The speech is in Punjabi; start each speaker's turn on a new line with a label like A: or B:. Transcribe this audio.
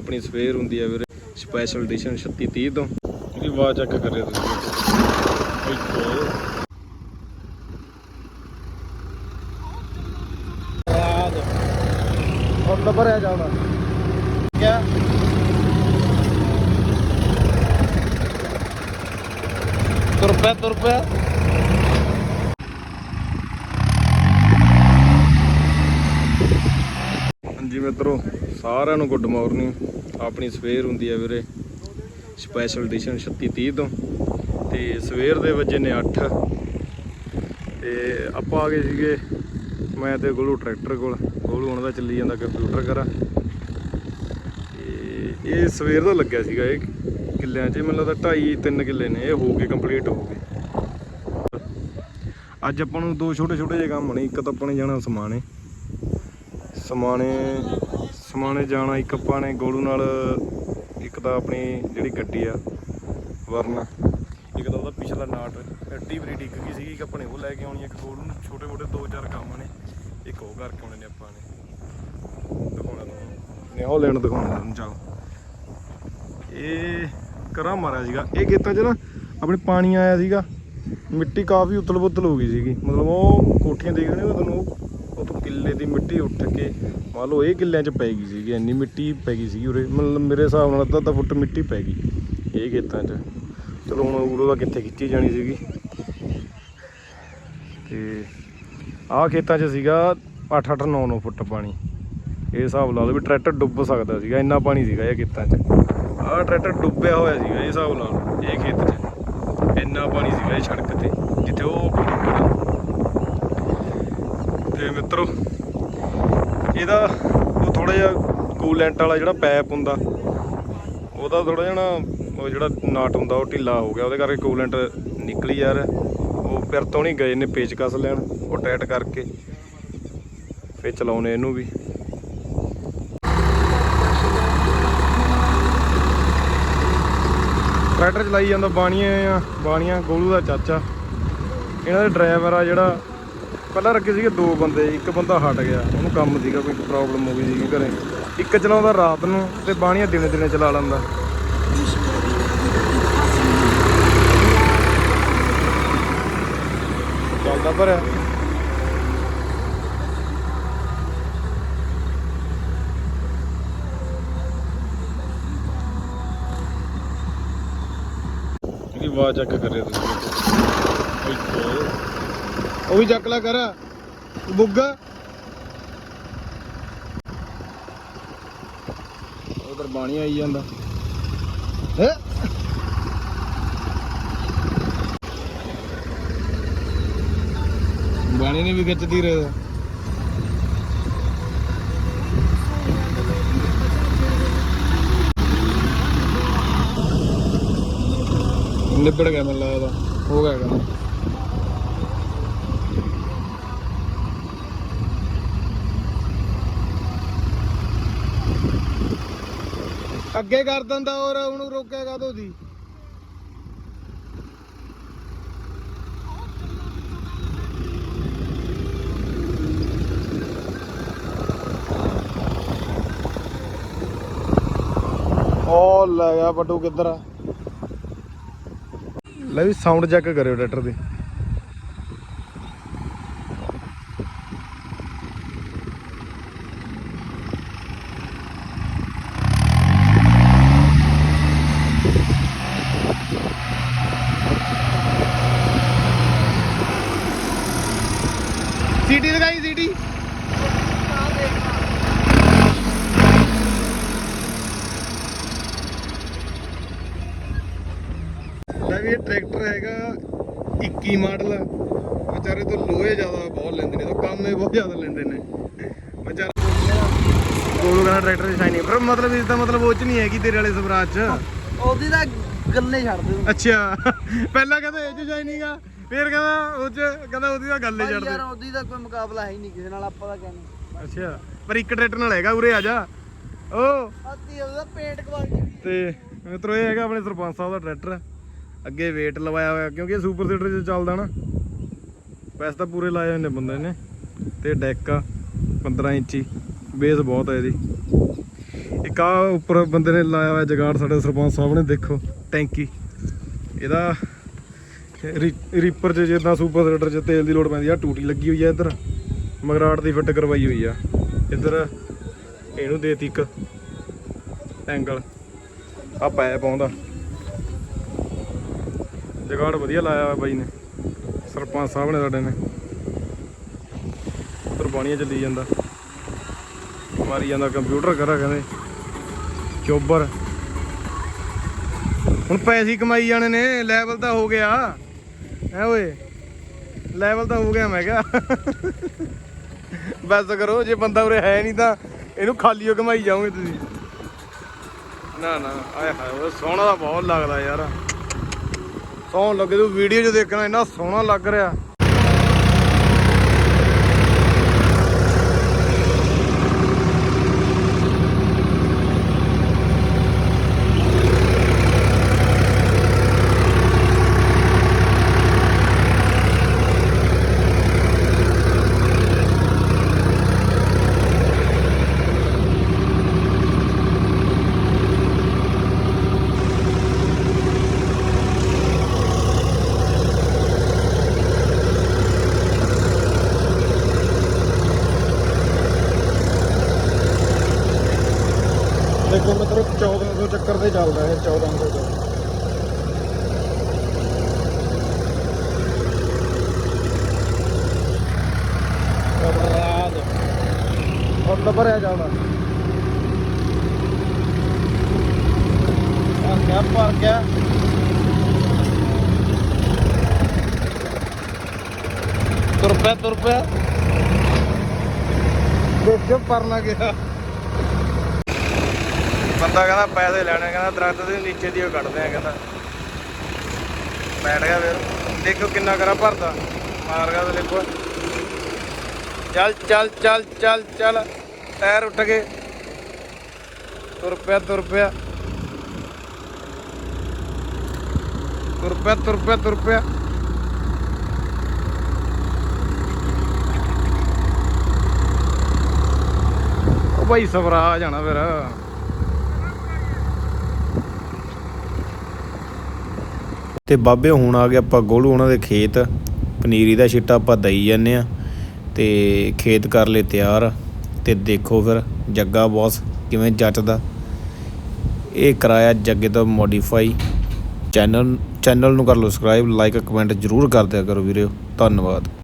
A: ਆਪਣੀ ਸਵੇਰ ਹੁੰਦੀ ਹੈ ਵੀਰੇ ਸਪੈਸ਼ਲ ਐਡੀਸ਼ਨ 3630 ਤੋਂ। ਇਹਦੀ ਆਵਾਜ਼ ਚੈੱਕ ਕਰਿਓ ਤੁਸੀਂ। ਓਏ
B: ਹੁਣ ਤੁਰ ਪਿਆ ਤੁਰ ਪਿਆ।
A: ਹਾਂਜੀ ਮਿੱਤਰੋ, ਸਾਰਿਆਂ ਨੂੰ ਗੁੱਡ ਮਾਰਨਿੰਗ ਆਪਣੀ ਸਵੇਰ ਹੁੰਦੀ ਹੈ ਵੀਰੇ ਸਪੈਸ਼ਲ ਐਡੀਸ਼ਨ 3630 ਤੋਂ। ਤੇ ਸਵੇਰ ਦੇ ਵਜੇ ਨੇ 8 ਤੇ ਆਪਾਂ ਆ ਗਏ ਸੀਗੇ, ਮੈਂ ਤੇ ਗੋਲੂ ਟਰੈਕਟਰ ਕੋਲ। ਗੋਲੂ ਹੁਣ ਦਾ ਚੱਲੀ ਜਾਂਦਾ ਕੰਪਿਊਟਰ ਕਰਾ ਤੇ ਇਹ ਸਵੇਰ ਦਾ ਲੱਗਿਆ ਸੀਗਾ ਇਹ ਕਿੱਲਿਆਂ 'ਚ। ਮੈਨੂੰ ਲੱਗਦਾ 2.5 3 ਕਿੱਲੇ ਨੇ। ਇਹ ਹੋ ਗਏ ਕੰਪਲੀਟ ਹੋ ਗਏ। ਅੱਜ ਆਪਾਂ ਨੂੰ ਦੋ ਛੋਟੇ ਛੋਟੇ ਜਿਹੇ ਕੰਮ ਨੇ। ਇੱਕ ਤਾਂ ਆਪਾਂ ਨੇ ਜਾਣਾ ਸਮਾਣੇ ਸਮਾਣੇ ਸਮਾਣੇ ਜਾਣਾ ਇੱਕ ਆਪਾਂ ਨੇ ਗੋਲੂ ਨਾਲ, ਇੱਕ ਤਾਂ ਆਪਣੀ ਜਿਹੜੀ ਗੱਡੀ ਆ, ਵਰਨਾ। ਇੱਕ ਤਾਂ ਉਹਦਾ ਪਿਛਲਾ ਨਾਟ, ਐਡੀ ਬਰੀ ਡਿੱਗ ਗਈ ਸੀਗੀ ਕਿ ਆਪਣੇ ਉਹ ਲੈ ਕੇ ਆਉਣੀ ਇੱਕ ਗੋਲੂ ਨੂੰ। ਛੋਟੇ ਮੋਟੇ ਦੋ ਚਾਰ ਕੰਮ ਨੇ, ਇੱਕ ਉਹ ਕਰਕੇ ਆਉਣੇ ਨੇ ਆਪਾਂ ਨੇ। ਦਿਖਾਉਣਾ ਤੁਹਾਨੂੰ। ਨੇ ਉਹ ਲੈਣ ਦਿਖਾਉਣਾ ਤੁਹਾਨੂੰ ਚਾਹੋ ਇਹ ਕਰਾ ਮਾਰਿਆ ਸੀਗਾ। ਇਹ ਖੇਤਾਂ 'ਚ ਨਾ ਆਪਣੇ ਪਾਣੀ ਆਇਆ ਸੀਗਾ। ਮਿੱਟੀ ਕਾਫੀ ਉਤਲ-ਬੁੱਤਲ ਹੋ ਗਈ ਸੀਗੀ। ਮਤਲਬ ਉਹ ਕੋਠੀਆਂ ਦੇਖਦੇ ਨੇ ਤੁਹਾਨੂੰ ਉਹ ਕਿੱਲੇ ਦੀ ਮਿੱਟੀ ਉੱਠ ਕੇ ਮੰਨ ਲਓ ਇਹ ਕਿੱਲਿਆਂ 'ਚ ਪੈ ਗਈ ਸੀਗੀ, ਇੰਨੀ ਮਿੱਟੀ ਪੈ ਗਈ ਸੀਗੀ ਉਰੇ। ਮਤਲਬ ਮੇਰੇ ਹਿਸਾਬ ਨਾਲ ਅੱਧਾ ਅੱਧਾ ਫੁੱਟ ਮਿੱਟੀ ਪੈ ਗਈ ਇਹ ਖੇਤਾਂ 'ਚ। ਚਲੋ ਹੁਣ ਉਰੋਂ ਦਾ ਕਿੱਥੇ ਖਿੱਚੀ ਜਾਣੀ ਸੀਗੀ। ਤੇ ਆਹ ਖੇਤਾਂ 'ਚ ਸੀਗਾ 8-8 9-9 ਫੁੱਟ ਪਾਣੀ। ਇਹ ਹਿਸਾਬ ਲਾ ਲਓ ਵੀ ਟਰੈਕਟਰ ਡੁੱਬ ਸਕਦਾ ਸੀਗਾ, ਇੰਨਾ ਪਾਣੀ ਸੀਗਾ ਇਹ ਖੇਤਾਂ 'ਚ। ਆਹ ਟਰੈਕਟਰ ਡੁੱਬਿਆ ਹੋਇਆ ਸੀਗਾ ਇਹ ਹਿਸਾਬ ਲਾ ਲਓ, ਇਹ ਖੇਤ 'ਚ। ਇੰਨਾ ਪਾਣੀ ਸੀਗਾ ਇਹ ਸੜਕ ਤੇ, ਜਿੱਥੇ ਉਹ ਤੇ ਮਿੱਤਰੋ, ਇਹਦਾ ਉਹ ਥੋੜਾ ਜਿਹਾ ਕੂਲੈਂਟ ਵਾਲਾ ਜਿਹੜਾ ਪੈਪ ਹੁੰਦਾ, ਉਹਦਾ ਥੋੜਾ ਜਿਹਾ ਨਾ ਉਹ ਜਿਹੜਾ ਨਾਟ ਹੁੰਦਾ, ਉਹ ਢਿੱਲਾ ਹੋ ਗਿਆ, ਉਹਦੇ ਕਰਕੇ ਕੂਲੈਂਟ ਨਿਕਲੀ ਯਾਰ। ਉਹ ਫਿਰ ਤੋਂ ਨਹੀਂ ਗਏ ਨੇ ਪੇਚਕਸ ਲੈਣ, ਉਹ ਟਾਈਟ ਕਰਕੇ। ਫੇਰ ਚਲਾਉਨੇ ਇਹਨੂੰ ਵੀ। ਟਰੈਕਟਰ ਚਲਾਈ ਜਾਂਦਾ, ਬਾਣੀਆਂ ਆ, ਬਾਣੀਆਂ, ਗੋਲੂ ਦਾ ਚਾਚਾ। ਇਹਨਾਂ ਦਾ ਡਰਾਈਵਰ ਆ ਜਿਹੜਾ ਪਹਿਲਾਂ ਰੱਖੇ ਸੀਗੇ ਦੋ ਬੰਦੇ, ਇੱਕ ਬੰਦਾ ਹਟ ਗਿਆ, ਉਹਨੂੰ ਕੰਮ ਸੀਗਾ, ਕੋਈ ਪ੍ਰੋਬਲਮ ਹੋ ਗਈ ਸੀਗੀ ਘਰੇ। ਇੱਕ ਚਲਾਉਂਦਾ ਰਾਤ ਨੂੰ ਤੇ ਬਾਣੀਆਂ ਦਿਨੇ ਦਿਨੇ ਚਲਾ ਲੈਂਦਾ। ਚੱਲਦਾ ਭਰਿਆ ਇਹਦੀ ਆਵਾਜ਼ ਚੈੱਕ ਕਰਿਓ ਤੁਸੀਂ। ਓਏ
B: ਉਹ ਵੀ ਚੱਕ ਲੈ ਕਰ। ਬੁੱਗਾ।
A: ਉਧਰ ਬਾਣੀ ਆਈ ਜਾਂਦਾ।
B: ਹੈ?
A: ਬਾਣੀ ਨੇ ਵੀ ਖਿੱਚਦੀ ਰਹੇ ਨਿਬੜ ਗਿਆ ਮੈਨੂੰ ਲੱਗਦਾ। ਹੋ ਗਿਆ ਕੰਮ।
B: ਅੱਗੇ ਕਰ ਦਿੰਦਾ ਔਰ ਉਹਨੂੰ ਰੋਕਿਆ ਕਾਹਤੋਂ ਦੀ ਉਹ ਲੈ ਗਿਆ ਪੱਟੂ ਕਿੱਧਰ ਆ?
A: ਲੈ ਵੀ ਸਾਊਂਡ ਚੈੱਕ ਕਰਿਓ ਟਰੈਕਟਰ ਦੇ।
B: ਸੀਟੀ ਲਗਾਈ ਸੀਟੀ?
A: ਲੈ ਵੀ ਇਹ ਟਰੈਕਟਰ ਹੈਗਾ 21 ਮਾਡਲ। ਵਿਚਾਰੇ ਤੋਂ ਲੋਹੇ ਜ਼ਿਆਦਾ ਬਹੁਤ ਲੈਂਦੇ ਨੇ ਤਾਂ ਕੰਮ ਇਹ ਬਹੁਤ ਜ਼ਿਆਦਾ ਲੈਂਦੇ ਨੇ। ਵਿਚਾਰਾ ਗੋਲੂ ਕਹਿੰਦਾ ਟਰੈਕਟਰ ਦੀ ਸ਼ਾਈਨਿੰਗ ਪਰ ਮਤਲਬ ਇਸ ਦਾ ਮਤਲਬ ਉਹ ਚ ਨਹੀਂ ਹੈਗੀ ਤੇਰੇ ਵਾਲੇ ਸਵਰਾਜ ਚ।
B: ਉਹਦੀ ਤਾਂ ਗੱਲੇ ਛੱਡ ਦੇ
A: ਅੱਛਾ। ਪਹਿਲਾਂ ਕਹਿੰਦਾ ਇਹ ਚ ਸ਼ਾਈਨਿੰਗ ਆ ਫਿਰ ਕਹਿੰਦਾ ਉਹ ਚ ਕਹਿੰਦਾ ਉਹਦੀ ਤਾਂ ਗੱਲ ਹੀ ਛੱਡ
B: ਯਾਰ
A: ਦੇ
B: ਉਹਦੀ ਤਾਂ ਕੋਈ ਮੁਕਾਬਲਾ ਹੈ ਹੀ ਨਹੀਂ ਕਿਸੇ ਨਾਲ ਆਪਾਂ ਤਾਂ ਕਹਿੰਦੇ
A: ਅੱਛਾ ਪਰ ਇੱਕ ਟਰੈਕਟਰ ਨਾਲ ਹੈਗਾ ਉਰੇ ਆ ਜਾ। ਓ।
B: ਅੱਤੀ ਉਹਦਾ ਪੇਂਟ ਕੁਆਲਿਟੀ
A: ਤੇ ਮਿੱਤਰੋ ਇਹ ਹੈਗਾ ਆਪਣੇ ਸਰਪੰਚ ਸਾਹਿਬ ਦਾ ਟਰੈਕਟਰ ਅੱਗੇ ਵੇਟ ਲਵਾਇਆ ਹੋਇਆ ਕਿਉਂਕਿ ਇਹ ਸੁਪਰ ਸੀਡਰ 'ਚ ਚੱਲਦਾ ਨਾ। ਪੈਸੇ ਤਾਂ ਪੂਰੇ ਲਾਏ ਹੋਏ ਨੇ ਬੰਦੇ ਨੇ। ਤੇ ਡੈਕ ਆ 15 ਇੰਚੀ। ਬੇਸ ਬਹੁਤ ਹੈ ਇਹਦੀ। ਇੱਕ ਆ ਉੱਪਰ ਬੰਦੇ ਨੇ ਲਾਇਆ ਹੋਇਆ ਜਗਾੜ ਸਾਡੇ ਸਰਪੰਚ ਸਾਹਿਬ ਨੇ ਦੇਖੋ ਟੈਂਕੀ। ਇਹਦਾ ਰੀ- ਰੀਪਰ 'ਚ ਜਿੱਦਾਂ ਸੁਪਰ ਸੀਡਰ 'ਚ ਤੇਲ ਦੀ ਲੋੜ ਪੈਂਦੀ ਆ, ਟੂਟੀ ਲੱਗੀ ਹੋਈ ਆ ਇੱਧਰ। ਮਗਰਾਟ ਦੀ ਫਿੱਟ ਕਰਵਾਈ ਹੋਈ ਆ। ਇੱਧਰ ਇਹਨੂੰ ਦੇਤੀ ਇੱਕ ਐਂਗਲ। ਆ ਪੈਪ ਆਉਂਦਾ ਜਗਾੜ ਵਧੀਆ ਲਾਇਆ ਹੋਇਆ ਬਾਈ ਨੇ। ਸਰਪੰਚ ਸਾਹਿਬ ਨੇ ਸਾਡੇ ਨੇ। ਉੱਧਰ ਪਾਣੀਆਂ ਚੱਲੀ ਜਾਂਦਾ। ਮਾਰੀ ਜਾਂਦਾ ਕੰਪਿਊਟਰ ਕਰਾ ਕਹਿੰਦੇ। ਚੋਬਰ। ਹੁਣ ਪੈਸੇ ਹੀ ਕਮਾਈ ਜਾਣੇ ਨੇ ਲੈਵਲ ਤਾਂ ਹੋ ਗਿਆ। ਐ ਓਏ? ਲੈਵਲ ਤਾਂ ਹੋ ਗਿਆ ਮੈਂ ਕਿਹਾ। ਬਸ ਕਰੋ, ਜੇ ਬੰਦਾ ਉਰੇ ਹੈ ਨਹੀਂ ਤਾਂ ਇਹਨੂੰ ਖਾਲੀ ਖਾਲੀਓ ਕਮਾਈ ਜਾਓਗੇ ਤੁਸੀਂ। ਨਾ ਨਾ, ਆਏ ਹਾਏ ਓਏ, ਸੋਹਣਾ ਤਾਂ ਬਹੁਤ ਲੱਗਦਾ ਯਾਰ। ਸੋਹਣ ਲੱਗੇ ਤੂੰ ਵੀਡੀਓ 'ਚ ਦੇਖਣਾ, ਇੰਨਾ ਸੋਹਣਾ ਲੱਗ ਰਿਹਾ। ਦੇਖੋ ਮਿੱਤਰੋ 1400 ਚੱਕਰ ਤੇ ਚੱਲਦਾ ਹੈ 1400 ਦਾ ਰਾਤ ਹੁਣ ਭਰਿਆ ਜਾਣਾ ਆ ਕਿਆ ਭਰ ਗਿਆ? ਤੁਰ ਪਿਆ ਤੁਰ ਪਿਆ। ਦੇਖੋ ਪਰਨਾ ਗਿਆ। ਬੰਦਾ ਕਹਿੰਦਾ ਪੈਸੇ ਲੈਣੇ, ਕਹਿੰਦਾ ਦਰਖਤ ਦੇ ਨੀਚੇ ਦੀ ਉਹ ਕੱਢਦੇ ਆ, ਕਹਿੰਦਾ। ਬੈਠ ਗਿਆ ਫਿਰ। ਦੇਖੋ ਕਿੰਨਾ ਕਰਾ ਭਰਦਾ। ਮਾਰ ਗਿਆ ਤੇ ਦੇਖੋ। ਚੱਲ ਚੱਲ ਚੱਲ ਚੱਲ ਚੱਲ। ਟਾਇਰ ਉੱਠ ਗਏ। ਤੁਰ ਪਿਆ ਤੁਰ ਪਿਆ। ਤੁਰ ਪਿਆ ਤੁਰ ਪਿਆ ਤੁਰ ਪਿਆ। ਉਹ ਭਾਈ ਸਵਰਾ ਆ ਜਾਣਾ ਫਿਰ।
C: ਤੇ ਬਾਬੇ ਹੁਣ ਆ ਗਏ ਆਪਾਂ ਗੋਲੂ ਉਹਨਾਂ ਦੇ ਖੇਤ, ਪਨੀਰੀ ਦਾ ਛਿੱਟਾ ਆਪਾਂ ਦਈ ਜਾਂਦੇ ਆ ਤੇ ਖੇਤ ਕਰ ਲਏ ਤਿਆਰ ਤੇ ਦੇਖੋ ਫਿਰ ਜੱਗਾ ਬੌਸ ਕਿਵੇਂ ਜੱਟਦਾ ਇਹ ਕਰਾਇਆ ਜੱਗੇ ਤੋਂ ਮੋਡੀਫਾਈ ਚੈਨਲ ਚੈਨਲ ਨੂੰ ਕਰ ਲਓ ਸਬਸਕ੍ਰਾਈਬ ਲਾਈਕ ਕਮੈਂਟ ਜਰੂਰ ਕਰ ਦਿਆ ਕਰੋ ਵੀਰਿਓ। ਧੰਨਵਾਦ।